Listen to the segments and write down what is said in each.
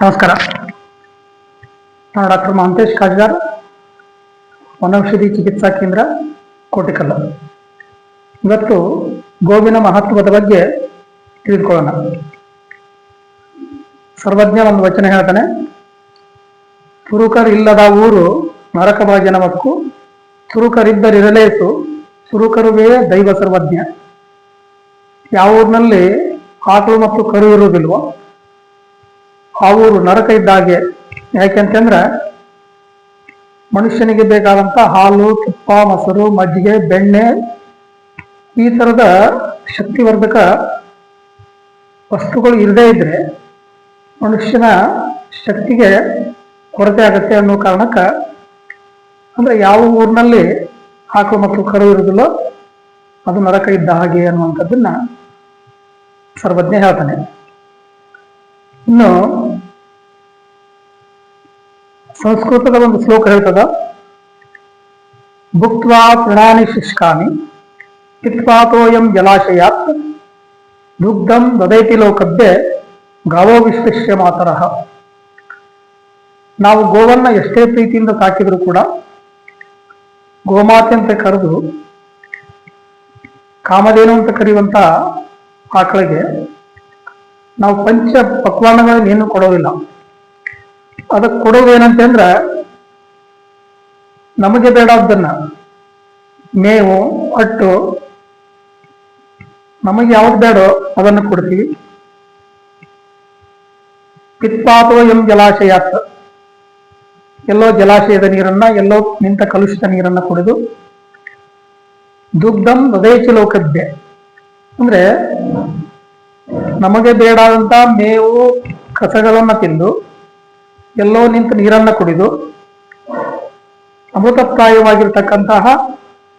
ನಮಸ್ಕಾರ. ನಾನು ಡಾಕ್ಟರ್ ಮಹಂತೇಶ್ ಕಾಜ್ಗಾರ್, ವನೌಷಧಿ ಚಿಕಿತ್ಸಾ ಕೇಂದ್ರ ಕೋಟಿಕಲ್ಲ. ಇವತ್ತು ಗೋವಿನ ಮಹತ್ವದ ಬಗ್ಗೆ ತಿಳಿದುಕೊಳ್ಳೋಣ. ಸರ್ವಜ್ಞ ಒಂದು ವಚನ ಹೇಳ್ತಾನೆ, ತುರುಕರಿಲ್ಲದ ಊರು ನರಕ ಭಾಗ್ಯನವಕ್ಕೂ ತುರುಕರಿದ್ದರಿರಲೇಸು ತುರುಕರುವೇ ದೈವ ಸರ್ವಜ್ಞ. ಯಾವ ಊರಿನಲ್ಲಿ ಆಕಳು ಮತ್ತು ಕರು ಇರುವುದಿಲ್ವೋ, ಆ ಊರು ನರಕ ಇದ್ದ ಹಾಗೆ ಯಾಕೆಂತಂದ್ರೆ, ಮನುಷ್ಯನಿಗೆ ಬೇಕಾದಂತ ಹಾಲು, ತುಪ್ಪ, ಮೊಸರು, ಮಜ್ಜಿಗೆ, ಬೆಣ್ಣೆ, ಈ ಥರದ ಶಕ್ತಿವರ್ಧಕ ವಸ್ತುಗಳು ಇರದೇ ಇದ್ರೆ ಮನುಷ್ಯನ ಶಕ್ತಿಗೆ ಕೊರತೆ ಆಗುತ್ತೆ ಅನ್ನೋ ಕಾರಣಕ್ಕೆ, ಅಂದರೆ ಯಾವ ಊರಿನಲ್ಲಿ ಆಕಳು ಮಕ್ಕಳು ಕರು ಇರುವುದಿಲ್ಲೋ. ಅದು ನರಕ ಇದ್ದ ಹಾಗೆ ಅನ್ನುವಂಥದ್ದನ್ನ ಸರ್ವಜ್ಞ ಹೇಳ್ತಾನೆ. ಇನ್ನು ಸಂಸ್ಕೃತದ ಒಂದು ಶ್ಲೋಕ ಹೇಳ್ತದ ಭುಕ್ವಾ ತೃಣಾನಿ ಶುಷ್ಕಾನಿ ಕಿತ್ವಾತೋಯಂ ಜಲಾಶಯಾತ್, ದುಗ್ಧಂ ದದೈತಿ ಲೋಕದ್ದೆ ಗಾವೋ ವಿಶ್ವಶ್ಯ ಮಾತರಃ ನಾವು ಗೋವನ್ನ ಎಷ್ಟೇ ಪ್ರೀತಿಯಿಂದ ಸಾಕಿದ್ರು ಕೂಡ ಗೋಮಾತೆ ಅಂತ ಕರೆದು ಕಾಮಧೇನು ಅಂತ ಕರೆಯುವಂತ ಆಕಳಿಗೆ ನಾವು ಪಂಚ ಪಕ್ವಾನಗಳನ್ನು ಏನು ಕೊಡೋದಿಲ್ಲ. ಅದಕ್ಕೆ ಕೊಡೋದು ಏನಂತಂದ್ರೆ ನಮಗೆ ಬೇಡಾದ್ದನ್ನ, ಮೇವು, ಅಟ್ಟು, ನಮಗೆ ಯಾವ್ದು ಬೇಡೋ ಅದನ್ನು ಕೊಡ್ತೀವಿ. ಪಿತ್ಪಾತೋ ಎಂ ಜಲಾಶಯಾತ್. ಎಲ್ಲೋ ಜಲಾಶಯದ ನೀರನ್ನ, ಎಲ್ಲೋ ನಿಂತ ಕಲುಷಿತ ನೀರನ್ನ ಕುಡಿದು ದುಗ್ಧಂ ಹೃದಯಚಿ ಲೋಕದ್ದೆ ಅಂದ್ರೆ ನಮಗೆ ಬೇಡಾದಂತ ಮೇವು, ಕಸಗಳನ್ನ ತಿಂದು ಎಲ್ಲೋ ನಿಂತು ನೀರನ್ನ ಕುಡಿದು ಅಮೃತಪ್ರಾಯವಾಗಿರ್ತಕ್ಕಂತಹ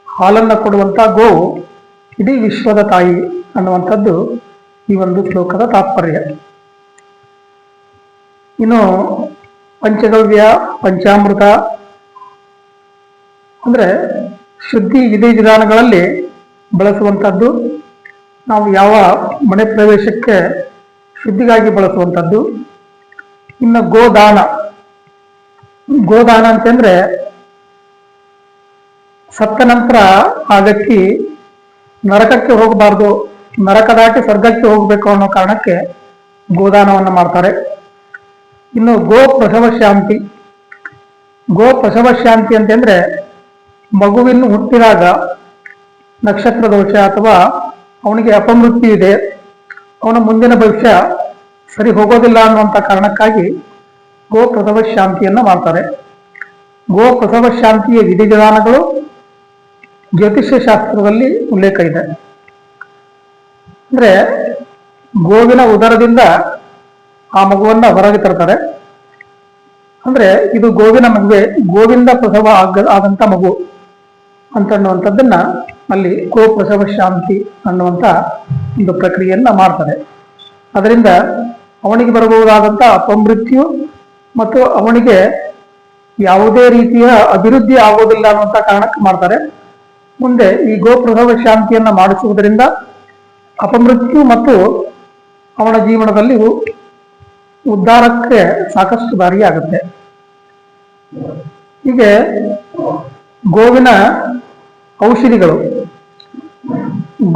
ಹಾಲನ್ನ ಕೊಡುವಂತ ಗೋವು ಇಡೀ ವಿಶ್ವದ ತಾಯಿ ಅನ್ನುವಂಥದ್ದು ಈ ಒಂದು ಶ್ಲೋಕದ ತಾತ್ಪರ್ಯ. ಇನ್ನು ಪಂಚಗವ್ಯ, ಪಂಚಾಮೃತ. ಅಂದರೆ ಶುದ್ಧಿ ವಿಧಿ ವಿಧಾನಗಳಲ್ಲಿ ಬಳಸುವಂಥದ್ದು, ನಾವು ಯಾವ ಮನೆ ಪ್ರವೇಶಕ್ಕೆ ಶುದ್ಧಿಗಾಗಿ ಬಳಸುವಂಥದ್ದು. ಇನ್ನು ಗೋದಾನ. ಗೋದಾನ ಅಂತಂದರೆ ಸತ್ತ ನಂತರ ಆ ವ್ಯಕ್ತಿ ನರಕಕ್ಕೆ ಹೋಗಬಾರ್ದು. ನರಕ ದಾಟಿ ಸ್ವರ್ಗಕ್ಕೆ ಹೋಗಬೇಕು ಅನ್ನೋ ಕಾರಣಕ್ಕೆ ಗೋದಾನವನ್ನು ಮಾಡ್ತಾರೆ. ಇನ್ನು ಗೋ ಪ್ರಸವ ಶಾಂತಿ ಗೋ ಪ್ರಸವ ಶಾಂತಿ ಅಂತಂದ್ರೆ ಮಗುವಿನ ಹುಟ್ಟಿದಾಗ ನಕ್ಷತ್ರ ದೋಷ ಅಥವಾ ಅವನಿಗೆ ಅಪಮೃತ್ಯು ಇದೆ. ಅವನ ಮುಂದಿನ ಭವಿಷ್ಯ ಸರಿ ಹೋಗೋದಿಲ್ಲ ಅನ್ನುವಂಥ ಕಾರಣಕ್ಕಾಗಿ ಗೋ ಪ್ರಸವ ಶಾಂತಿಯನ್ನ ಮಾಡ್ತಾರೆ. ಗೋ ಪ್ರಸವ ಶಾಂತಿಯ ವಿಧಿವಿಧಾನಗಳು ಜ್ಯೋತಿಷ್ಯ ಶಾಸ್ತ್ರದಲ್ಲಿ ಉಲ್ಲೇಖ ಇದೆ. ಅಂದ್ರೆ ಗೋವಿನ ಉದರದಿಂದ ಆ ಮಗುವನ್ನ ಹೊರಗೆ ತರ್ತಾರೆ. ಅಂದ್ರೆ ಇದು ಗೋವಿನ ಮಗುವೆ ಗೋವಿಂದ ಪ್ರಸವ ಆಗ, ಆದಂತ ಮಗು ಅಂತ ಅನ್ನುವಂಥದ್ದನ್ನ ಅಲ್ಲಿ ಗೋ ಪ್ರಸವ ಶಾಂತಿ ಅನ್ನುವಂಥ ಒಂದು ಪ್ರಕ್ರಿಯೆಯನ್ನ ಮಾಡ್ತಾರೆ. ಅದರಿಂದ ಅವನಿಗೆ ಬರಬಹುದಾದಂಥ ಅಪಮೃತ್ಯು ಮತ್ತು ಅವನಿಗೆ ಯಾವುದೇ ರೀತಿಯ ಅಭಿವೃದ್ಧಿ ಆಗೋದಿಲ್ಲ ಅನ್ನುವಂತ ಕಾರಣಕ್ಕೆ ಮಾಡ್ತಾರೆ. ಮುಂದೆ ಈ ಗೋಪ್ರಸವ ಶಾಂತಿಯನ್ನ ಮಾಡಿಸುವುದರಿಂದ ಅಪಮೃತ್ಯು ಮತ್ತು ಅವನ ಜೀವನದಲ್ಲಿ ಉದ್ಧಾರಕ್ಕೆ ಸಾಕಷ್ಟು ದಾರಿಯಾಗುತ್ತೆ ಹೀಗೆ ಗೋವಿನ ಔಷಧಿಗಳು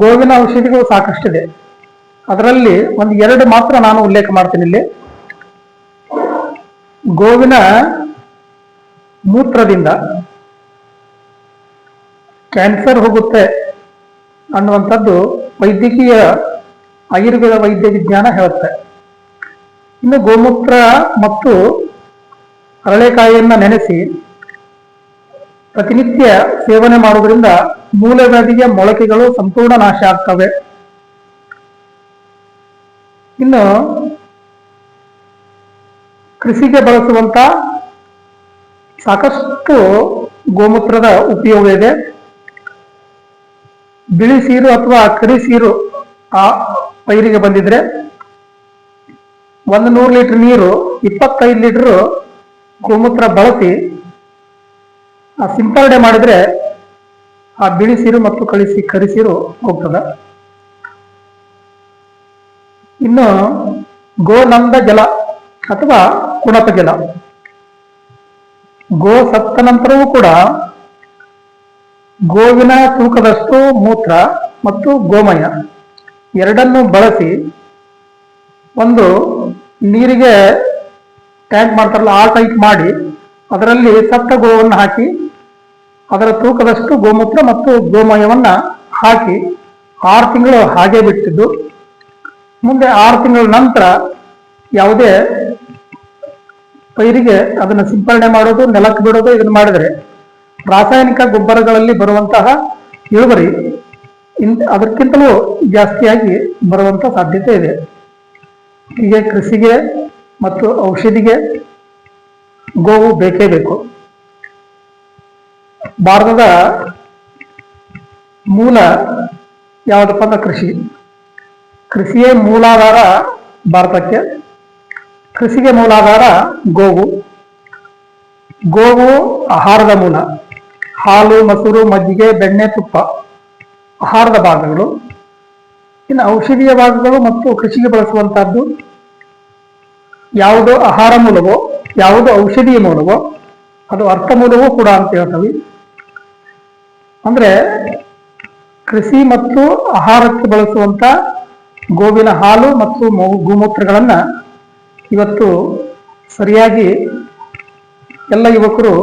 ಗೋವಿನ ಔಷಧಿಗಳು ಸಾಕಷ್ಟಿದೆ. ಅದರಲ್ಲಿ ಒಂದು ಎರಡು ಮಾತ್ರ ನಾನು ಉಲ್ಲೇಖ ಮಾಡ್ತೀನಿ ಇಲ್ಲಿ. ಗೋವಿನ ಮೂತ್ರದಿಂದ ಕ್ಯಾನ್ಸರ್ ಹೋಗುತ್ತೆ ಅನ್ನುವಂಥದ್ದು ವೈದ್ಯಕೀಯ ಆಯುರ್ವೇದ ವೈದ್ಯ ವಿಜ್ಞಾನ ಹೇಳುತ್ತೆ. ಇನ್ನು ಗೋಮೂತ್ರ ಮತ್ತು ಅರಳೆಕಾಯಿಯನ್ನ ನೆನೆಸಿ ಪ್ರತಿನಿತ್ಯ ಸೇವನೆ ಮಾಡುವುದರಿಂದ ಮೂಲವ್ಯಾಧಿಯ ಮೊಳಕೆಗಳು ಸಂಪೂರ್ಣ ನಾಶ ಆಗ್ತವೆ. ಇನ್ನು ಕೃಷಿಗೆ ಬಳಸುವಂತ ಸಾಕಷ್ಟು ಗೋಮೂತ್ರದ ಉಪಯೋಗ ಇದೆ. ಬಿಳಿ ಸೀರು ಅಥವಾ ಕರಿ ಸೀರು ಆ ಪೈರಿಗೆ ಬಂದಿದ್ರೆ ಒಂದು ನೂರು ಲೀಟರ್ ನೀರು, ಇಪ್ಪತ್ತೈದು ಲೀಟರ್ ಗೋಮೂತ್ರ ಬಳಸಿ ಆ ಸಿಂಪರಣೆ ಮಾಡಿದ್ರೆ ಆ ಬಿಳಿಸಿರು ಮತ್ತು ಕಳಿಸಿ ಕರಿಸಿರು ಹೋಗ್ತದೆ. ಇನ್ನು ಗೋನಂದ ಜಲ ಅಥವಾ ಕುಣಪ ಜಲ. ಗೋ ಸತ್ತ ನಂತರವೂ ಕೂಡ ಗೋವಿನ ತೂಕದಷ್ಟು ಮೂತ್ರ ಮತ್ತು ಗೋಮಯ ಎರಡನ್ನು ಬಳಸಿ ಒಂದು ನೀರಿಗೆ ಟ್ಯಾಂಕ್ ಮಾಡ್ತಾರಲ್ಲ, ಆ ಟೈಪ್ ಮಾಡಿ, ಅದರಲ್ಲಿ ಸತ್ತ ಗೋವನ್ನು ಹಾಕಿ, ಅದರ ತೂಕದಷ್ಟು ಗೋಮೂತ್ರ ಮತ್ತು ಗೋಮಯವನ್ನು ಹಾಕಿ, ಆರು ತಿಂಗಳು ಹಾಗೆ ಬಿಟ್ಟಿದ್ದು ಮುಂದೆ ಆರು ತಿಂಗಳ ನಂತರ ಯಾವುದೇ ಪೈರಿಗೆ ಅದನ್ನು ಸಿಂಪರಣೆ ಮಾಡೋದು, ನೆಲಕ್ಕೆ ಬಿಡೋದು, ಇದನ್ನು ಮಾಡಿದರೆ ರಾಸಾಯನಿಕ ಗೊಬ್ಬರಗಳಲ್ಲಿ ಬರುವಂತಹ ಇಳುವರಿ ಇನ್ ಅದಕ್ಕಿಂತಲೂ ಜಾಸ್ತಿಯಾಗಿ ಬರುವಂಥ ಸಾಧ್ಯತೆ ಇದೆ. ಹೀಗೆ ಕೃಷಿಗೆ ಮತ್ತು ಔಷಧಿಗೆ ಗೋವು ಬೇಕೇ ಬೇಕು. ಭಾರತದ ಮೂಲ ಯಾವುದಪ್ಪ ಅಂದ್ರೆ ಕೃಷಿ. ಕೃಷಿಯೇ ಮೂಲಾಧಾರ ಭಾರತಕ್ಕೆ. ಕೃಷಿಗೆ ಮೂಲಾಧಾರ ಗೋವು. ಗೋವು ಆಹಾರದ ಮೂಲ. ಹಾಲು, ಮೊಸರು, ಮಜ್ಜಿಗೆ, ಬೆಣ್ಣೆ, ತುಪ್ಪ. ಆಹಾರದ ಭಾಗಗಳು. ಇನ್ನು ಔಷಧೀಯ ಭಾಗಗಳು ಮತ್ತು ಕೃಷಿಗೆ ಬಳಸುವಂತಹದ್ದು ಯಾವುದು ಆಹಾರ ಮೂಲವೋ, ಯಾವುದು ಔಷಧೀಯ ಮೂಲವೋ, ಅದು ಅರ್ಥ ಮೂಲವೋ ಕೂಡ ಅಂತ ಹೇಳ್ತವೆ. ಅಂದ್ರೆ ಕೃಷಿ ಮತ್ತು ಆಹಾರಕ್ಕೆ ಬಳಸುವಂತ ಗೋವಿನ ಹಾಲು ಮತ್ತು ಗೋಮೂತ್ರಗಳನ್ನು ಇವತ್ತು ಸರಿಯಾಗಿ ಎಲ್ಲ ಯುವಕರು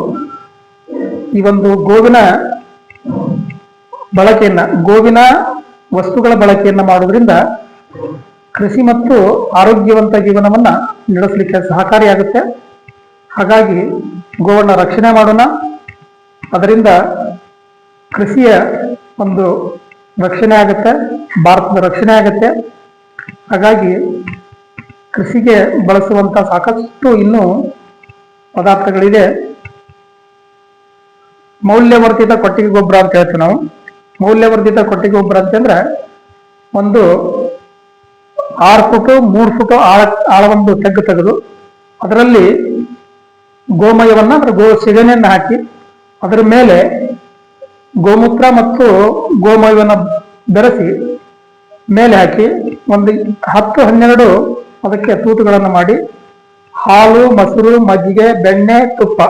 ಈ ಒಂದು ಗೋವಿನ ಬಳಕೆಯನ್ನ, ಗೋವಿನ ವಸ್ತುಗಳ ಬಳಕೆಯನ್ನ ಮಾಡೋದ್ರಿಂದ ಕೃಷಿ ಮತ್ತು ಆರೋಗ್ಯವಂತ ಜೀವನವನ್ನ ನಡೆಸಲಿಕ್ಕೆ ಸಹಕಾರಿಯಾಗುತ್ತೆ. ಹಾಗಾಗಿ ಗೋವನ್ನ ರಕ್ಷಣೆ ಮಾಡೋಣ. ಅದರಿಂದ ಕೃಷಿಯ ಒಂದು ರಕ್ಷಣೆ ಆಗುತ್ತೆ, ಭಾರತದ ರಕ್ಷಣೆ ಆಗುತ್ತೆ. ಹಾಗಾಗಿ ಕೃಷಿಗೆ ಬಳಸುವಂತ ಸಾಕಷ್ಟು ಇನ್ನೂ ಪದಾರ್ಥಗಳಿದೆ. ಮೌಲ್ಯವರ್ಧಿತ ಕೊಟ್ಟಿಗೆ ಗೊಬ್ಬರ ಅಂತ ಹೇಳ್ತೀವಿ ನಾವು. ಮೌಲ್ಯವರ್ಧಿತ ಕೊಟ್ಟಿಗೆ ಗೊಬ್ಬರ ಅಂತಂದ್ರೆ ಒಂದು ಆರು ಫುಟು, ಮೂರು ಫುಟು ಆಳ ಆಳ ಒಂದು ತೆಗ್ಗು ತೆಗೆದು ಅದರಲ್ಲಿ ಗೋಮಯವನ್ನ, ಅಂದ್ರೆ ಗೋ ಸೆಗಣಿಯನ್ನು ಹಾಕಿ ಅದರ ಮೇಲೆ ಗೋಮೂತ್ರ ಮತ್ತು ಗೋಮಯವನ್ನು ಬೆರೆಸಿ ಮೇಲೆ ಹಾಕಿ ಒಂದು ಹತ್ತು, ಹನ್ನೆರಡು ಅದಕ್ಕೆ ತೂತುಗಳನ್ನು ಮಾಡಿ ಹಾಲು, ಮೊಸರು, ಮಜ್ಜಿಗೆ, ಬೆಣ್ಣೆ, ತುಪ್ಪ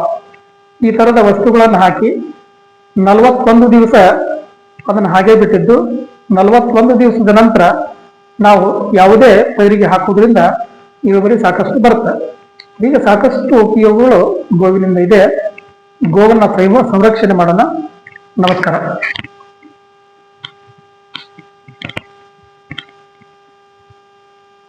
ಈ ತರದ ವಸ್ತುಗಳನ್ನು ಹಾಕಿ ನಲವತ್ತೊಂದು ದಿವಸ ಅದನ್ನು ಹಾಗೆ ಬಿಟ್ಟಿದ್ದು ನಲವತ್ತೊಂದು ದಿವಸದ ನಂತರ ನಾವು ಯಾವುದೇ ಪೈರಿಗೆ ಹಾಕೋದ್ರಿಂದ ಇಳುವರಿ ಸಾಕಷ್ಟು ಬರುತ್ತೆ. ಈಗ ಸಾಕಷ್ಟು ಉಪಯೋಗಗಳು ಗೋವಿನಿಂದ ಇದೆ. ಗೋವನ್ನ ಸಂರಕ್ಷಣೆ ಮಾಡೋಣ. ನಮಸ್ಕಾರ.